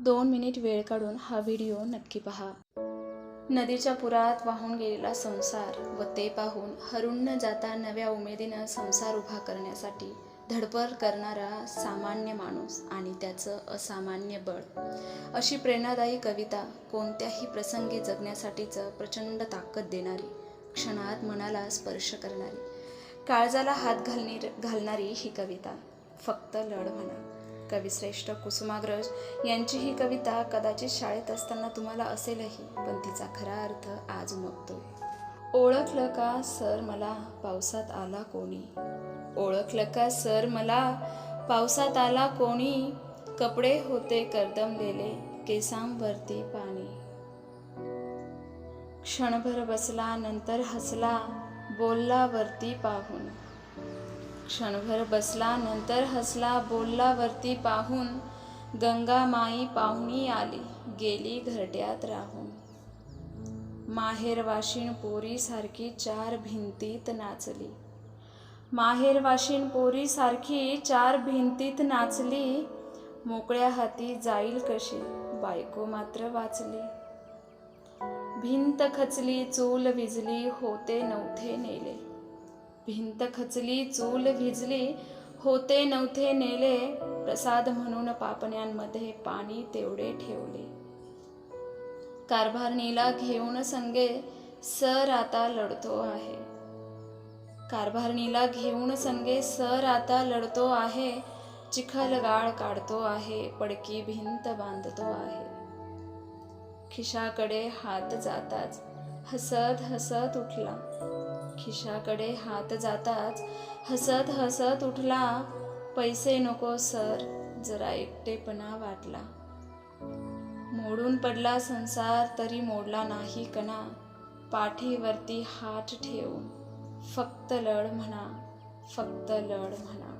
दोन मिनिट वेळ काढून हा व्हिडिओ नक्की पहा. नदीच्या पुरात वाहून गेलेला संसार व ते पाहून हरून न जाता नव्या उमेदीनं संसार उभा करण्यासाठी धडपड करणारा सामान्य माणूस आणि त्याचं असामान्य बळ. अशी प्रेरणादायी कविता कोणत्याही प्रसंगी जगण्यासाठीचं प्रचंड ताकद देणारी क्षणात मनाला स्पर्श करणारी काळजाला हात घालणी घालणारी ही कविता. फक्त लढ म्हणा. कविश्रेष्ठ कुसुमाग्रज यांची ही कविता कदाचित शाळेत असताना तुम्हाला असेलही पण तिचा खरा अर्थ आज उमगतोय ओळखलं का सर मला? पावसात आला कोणी? ओळखलं का सर मला? पावसात आला कोणी? कपडे होते करदमलेले केसांवरती पाणी. क्षणभर बसला नंतर हसला बोलला वरती पाहून. क्षणभर बसला नंतर हसला बोलला वरती पाहून गंगा माई पाहुणी आली गेली घरट्यात राहून. माहेर वाशिण पोरीसारखी चार भिंतीत नाचली. माहेर वाशिण पोरीसारखी चार भिंतीत नाचली. मोकळ्या हाती जाईल कशी बायको मात्र वाचली. भिंत खचली चूल विजली होते नव्हते नेले. भिंत खचली चूल भिजली होते नव्हते नेले. प्रसाद म्हणून पापण्यांमध्ये पाणी तेवढे ठेवले. कारभारणीला घेऊन संगे सर आता लढतो आहे. कारभारणीला घेऊन संगे सर आता लढतो आहे. चिखल गाळ काढतो आहे पडकी भिंत बांधतो आहे. खिशाकडे हात जाताच हसत हसत उठला. खिशाकडे हात जाताच हसत हसत उठला. पैसे नको सर जरा एकटेपणा वाटला. मोडून पडला संसार तरी मोडला नाही कणा. पाठीवरती हात ठेवून फक्त लढ म्हणा फक्त लढ म्हणा.